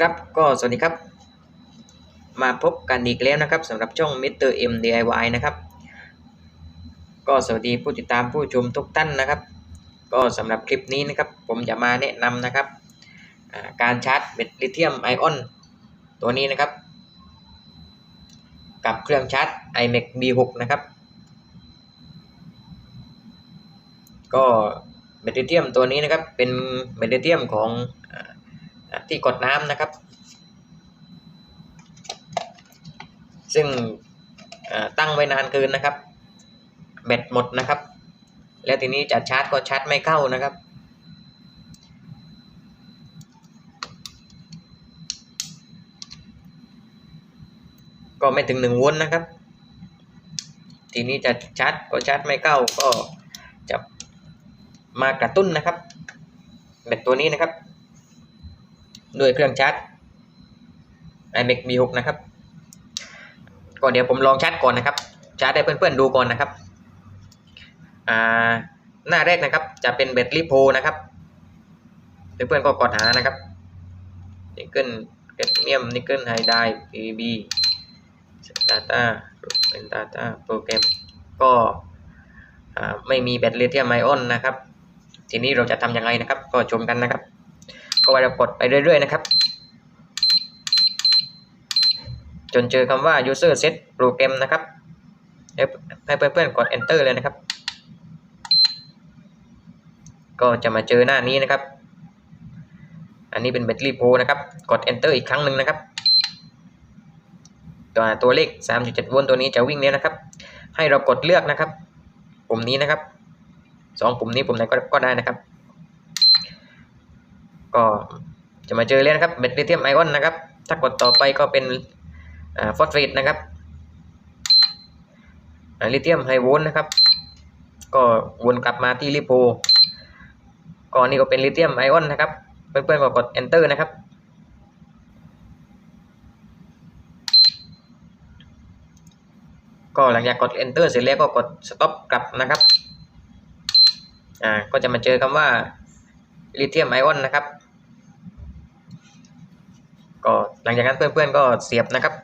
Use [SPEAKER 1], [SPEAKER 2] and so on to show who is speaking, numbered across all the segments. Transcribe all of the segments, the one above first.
[SPEAKER 1] ครับก็สวัสดีครับ มาพบกันอีกแล้วนะครับสำหรับช่อง Mr. M DIY นะครับ ก็สวัสดีผู้ติดตามผู้ชมทุกท่านนะครับ ก็สำหรับคลิปนี้นะครับ ผมจะมาแนะนำนะครับการชาร์จแบตลิเธียมไอออนตัวนี้นะครับ กับเครื่องชาร์จ iMac B6 นะครับ ก็แบตลิเธียมตัวนี้นะครับเป็นแบตลิเธียมของ ที่กดน้ำนะครับ ซึ่งตั้งไว้นานเกินนะครับ แบตหมดนะครับ แล้วทีนี้จะชาร์จก็ชาร์จไม่เข้านะครับก็ไม่ถึงหนึ่งวลต์นะครับ ทีนี้จะชาร์จก็ชาร์จไม่เข้าก็จะมากระตุ้นนะครับแบตตัวนี้นะครับ ด้วยเครื่องชาร์จ iMac B6 นะครับก็เดี๋ยวผมลองชาร์จก่อนนะครับ ชาร์จให้เพื่อนๆดูก่อนนะครับอ่าหน้าแรกนะครับ จะเป็นแบตลิโพนะครับเพื่อนๆก็กดหานะครับนิกเกิลแคดเมียมนิกเกิลไฮไดร์ PB Data เป็น Data โปรแกรมก็ไม่มีแบตลิเธียมไอออนนะครับ ทีนี้เราจะทำยังไงนะครับ ก็ชมกันนะครับ ก็เรากดไปเรื่อยๆนะครับ จนเจอคำว่า user set โปรแกรมนะครับให้เพื่อนๆกด enter เลยนะครับ ก็จะมาเจอหน้านี้นะครับ อันนี้เป็นแบตเตอรี่โพนะครับ กด enter อีกครั้งหนึ่งนะครับตัวตัวเลข 3.7 โวลต์ตัวนี้จะวิ่งเนี้ยนะครับ ให้เรากดเลือกนะครับ ปุ่มนี้นะครับสองปุ่มนี้ปุ่มไหนก็ก็ได้นะครับ ก็จะมาเจอเลยนะครับแบตลิเธียมไอออนนะครับ ถ้ากดต่อไปก็เป็นฟอสเฟตนะครับลิเธียมไฮโวลต์นะครับ ก็วนกลับมาที่ลิโพก่อนนี้ก็เป็นลิเธียมไอออนนะครับ เพื่อนๆก็กด enter นะครับก็หลังจากกด enter เสร็จแล้วก็กด stop กลับนะครับ อ่า ก็จะมาเจอคำว่าลิเธียมไอออนนะครับ ก็หลังจากนั้นเพื่อนๆก็เสียบนะครับ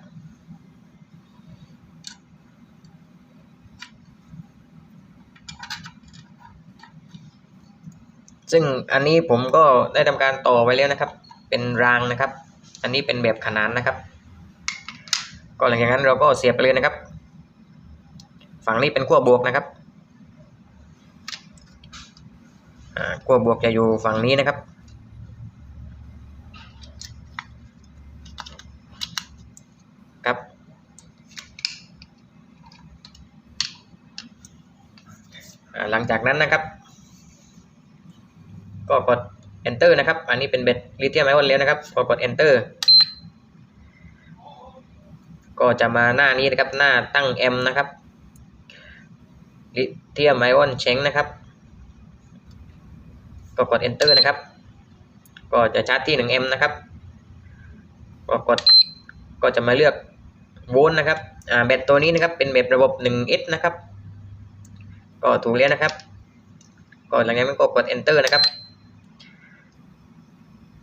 [SPEAKER 1] ซึ่งอันนี้ผมก็ได้ทำการต่อไว้แล้วนะครับ เป็นรางนะครับ อันนี้เป็นแบบขนานนะครับ ก็หลังจากนั้นเราก็เสียบไปเลยนะครับ ฝั่งนี้เป็นขั้วบวกนะครับขั้วบวกจะอยู่ฝั่งนี้นะครับ หลังจากนั้นนะครับ ก็กด enter นะครับ อันนี้เป็นเบ็ดลิเธียมไอออนแล้วนะครับก็กด enter ก็จะมาหน้านี้นะครับหน้าตั้ง M นะครับลิเธียมไอออนเชงนะครับ ก็กด enter นะครับ ก็จะชาร์จที่ 1M นะครับก็กดก็จะมาเลือกโวลต์นะครับอ่าแบตตัวนี้นะครับเป็นแบบระบบ 1S นะครับ ก็ถูกแล้วนะครับก็หลังจากนั้นก็กด enter นะครับ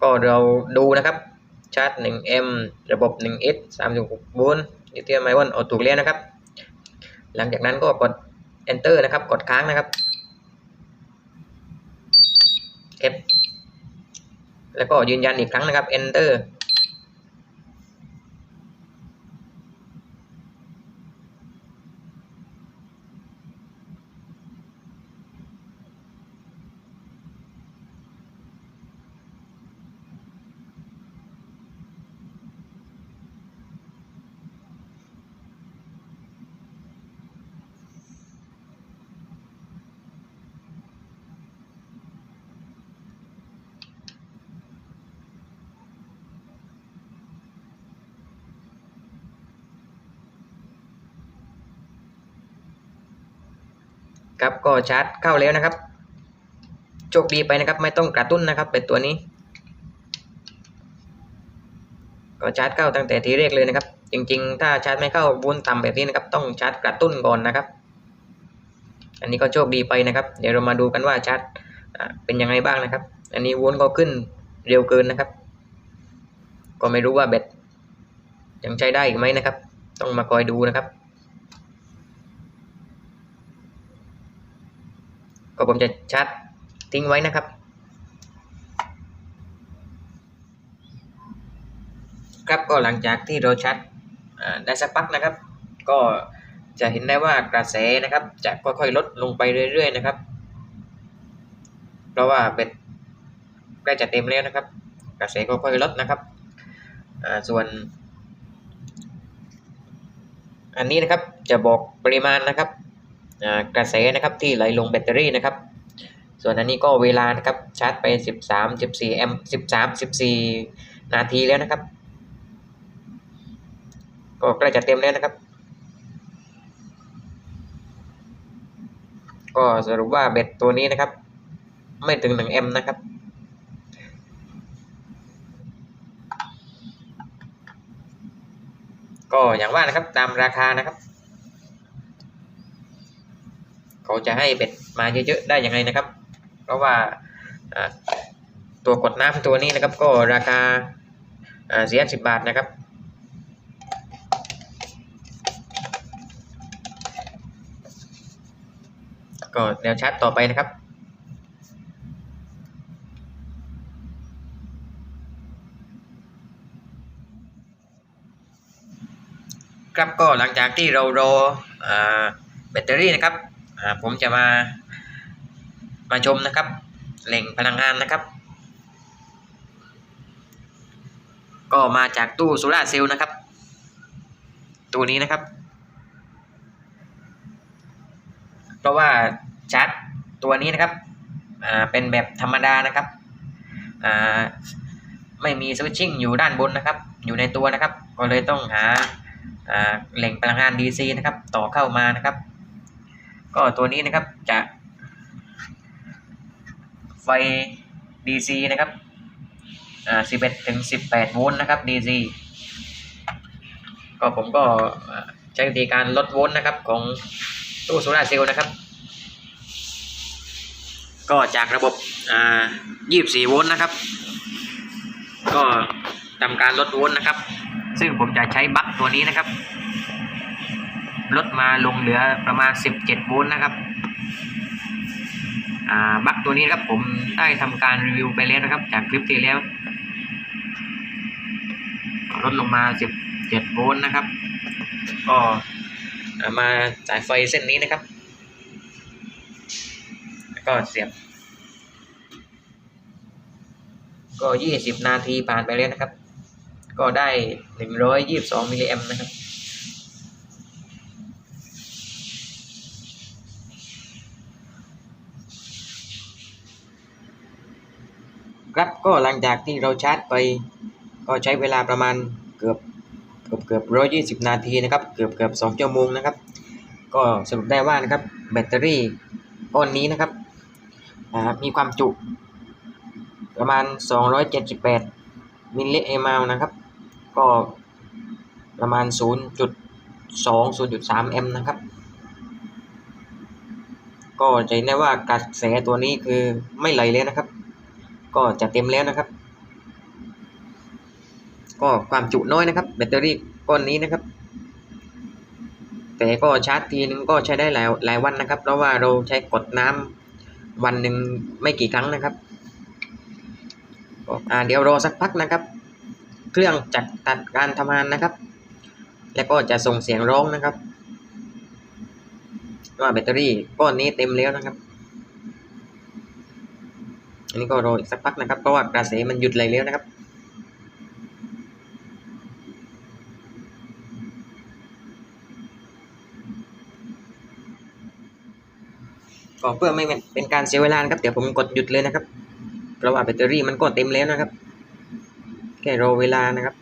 [SPEAKER 1] ก็เราดูนะครับชาร์จ 1M ระบบ 1S 36โวลต์ลิเธียมไอออนเอาถูกแล้วนะครับ หลังจากนั้นก็กด enter นะครับ กดค้างนะครับ F แล้วก็ยืนยันอีกครั้งนะครับ enter ครับก็ชาร์จเข้าแล้วนะครับ โชคดีไปนะครับ ไม่ต้องกระตุ้นนะครับเป็นตัวนี้ ก็ชาร์จเข้าตั้งแต่ทีแรกเลยนะครับ จริงๆ ถ้าชาร์จไม่เข้าวุ้นต่ำแบบนี้นะครับ ต้องชาร์จกระตุ้นก่อนนะครับ อันนี้ก็โชคดีไปนะครับ เดี๋ยวเรามาดูกันว่าชาร์จเป็นยังไงบ้างนะครับ อันนี้วุ้นก็ขึ้นเร็วเกินนะครับ ก็ไม่รู้ว่าแบตยังใช้ได้อีกไหมนะครับ ต้องมาคอยดูนะครับ ก็ผมจะชาร์จทิ้งไว้นะครับ ครับก็หลังจากที่เราชาร์จได้สักพักนะครับ ก็จะเห็นได้ว่ากระแสนะครับ จะค่อยๆลดลงไปเรื่อยๆนะครับ เพราะว่าแบตใกล้จะเต็มแล้วนะครับ กระแสก็ค่อยๆลดนะครับส่วน อันนี้นะครับจะบอกปริมาณนะครับ กระแสนะครับที่ไหลลงแบตเตอรี่นะครับ ส่วนอันนี้ก็เวลานะครับชาร์จไป 13 14แอมป์13 14 นาทีแล้วนะครับ ก็ใกล้จะเต็มแล้วนะครับ ก็สรุปว่าแบตตัวนี้นะครับ ไม่ถึง1แอมป์นะครับก็อย่างว่านะครับตามราคานะครับ เขาจะให้เบ็ดมาเยอะๆได้ยังไงนะครับ เพราะว่าตัวกดน้ำตัวนี้นะครับก็ราคาเสียสิบบาทนะครับก็แนวชาร์จต่อไปนะครับ ครับก็หลังจากที่เรารอแบตเตอรี่นะครับ ผมจะมามาชมนะครับแหล่งพลังงานนะครับ ก็มาจากตู้โซลาเซลล์นะครับ ตัวนี้นะครับ เพราะว่าชาร์จตัวนี้นะครับเป็นแบบธรรมดานะครับไม่มีสวิตชิ่งอยู่ด้านบนนะครับ อยู่ในตัวนะครับ ก็เลยต้องหาอ่าแหล่งพลังงาน DC นะครับ ต่อเข้ามานะครับ ก็ตัวนี้นะครับจะไฟ DC นะครับอ่า11ถึง18โวลต์นะครับ DC ก็ผมก็ใช้วิธีการลดโวลต์นะครับของตู้โซลาเซลล์นะครับ ก็จากระบบอ่า24โวลต์นะครับ ก็ทำการลดโวลต์นะครับ ซึ่งผมจะใช้บัคตัวนี้นะครับ ลดมาลงเหลือประมาณ 17 โวลต์นะครับอ่าบัคตัวนี้ครับผมได้ทำการรีวิวไปแล้วนะครับ จากคลิปที่แล้ว ลดลงมา 17 โวลต์นะครับ ก็อ่ามาสายไฟเส้นนี้นะครับ แล้วก็เสียบ ก็ 20 นาทีผ่านไปแล้วนะครับ ก็ได้ 122 มิลลิแอมป์นะครับ ครับ ก็หลังจากที่เราชาร์จไป ก็ใช้เวลาประมาณเกือบเกือบเกือบร้อยยี่สิบนาทีนะครับ เกือบเกือบสองชั่วโมงนะครับ ก็สรุปได้ว่านะครับแบตเตอรี่ก้อนนี้นะครับมีความจุประมาณ 278 มิลลิแอมป์นะครับ ก็ประมาณ 0.2 0.3 แอมป์นะครับ ก็จะเห็นได้ว่ากระแสตัวนี้คือไม่ไหลเลยนะครับ ก็จะเต็มแล้วนะครับ ก็ความจุน้อยนะครับ แบตเตอรี่ก้อนนี้นะครับ แต่ก็ชาร์จทีนึงก็ใช้ได้หลายหลายวันนะครับ เพราะว่าเราใช้กดน้ำวันหนึ่งไม่กี่ครั้งนะครับก็อ่าเดี๋ยวรอสักพักนะครับ เครื่องจัดตัดการทำงานนะครับ แล้วก็จะส่งเสียงร้องนะครับ ว่าแบตเตอรี่ก้อนนี้เต็มแล้วนะครับ อันนี้ก็รออีกสักพักนะครับ เพราะว่ากระแสมันหยุดไหลแล้วนะครับ ก็เพื่อไม่เป็นการเสียเวลาครับ เดี๋ยวผมกดหยุดเลยนะครับ เพราะว่าแบตเตอรี่มันก็เต็มแล้วนะครับ แค่รอเวลานะครับ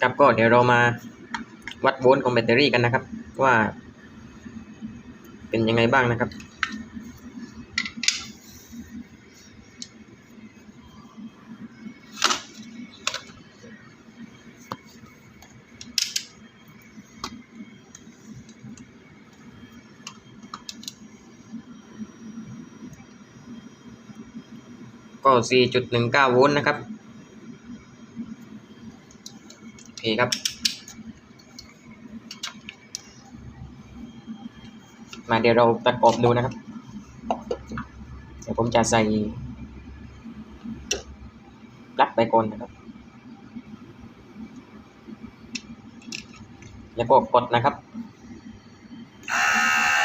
[SPEAKER 1] ครับก็เดี๋ยวเรามาวัดโวลต์ของแบตเตอรี่กันนะครับ ว่า เป็นยังไงบ้างนะครับ ก็ 4.19 โวลต์นะครับ โอเคครับ มาเดี๋ยวเราประกอบดูนะครับ เดี๋ยวผมจะใส่ปลั๊กไปก่อนนะครับ แล้วก็กดนะครับ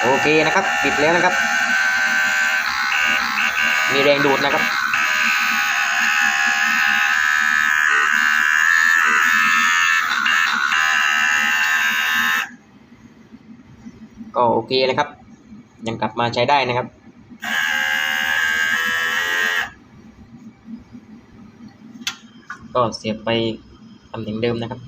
[SPEAKER 1] โอเคนะครับ ปิดแล้วนะครับ มีแรงดูดนะครับก็โอเคนะครับ ยังกลับมาใช้ได้นะครับ ก็เสียบไปตำแหน่งเดิมนะครับ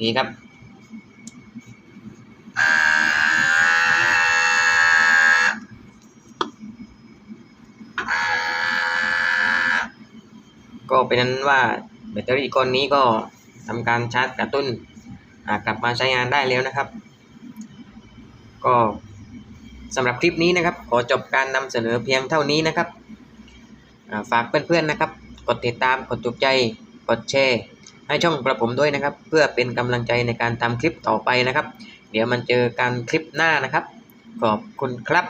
[SPEAKER 1] นี่ครับ เป็นนั้นว่าแบตเตอรี่ก้อนนี้ก็ทำการชาร์จกระตุ้นกลับมาใช้งานได้แล้วนะครับ ก็สำหรับคลิปนี้นะครับ ขอจบการนำเสนอเพียงเท่านี้นะครับฝากเพื่อนๆนะครับ กดติดตามกดถูกใจกดแชร์ให้ช่องกระผมด้วยนะครับ เพื่อเป็นกำลังใจในการทำคลิปต่อไปนะครับ เดี๋ยวมันเจอกันคลิปหน้านะครับ ขอบคุณครับ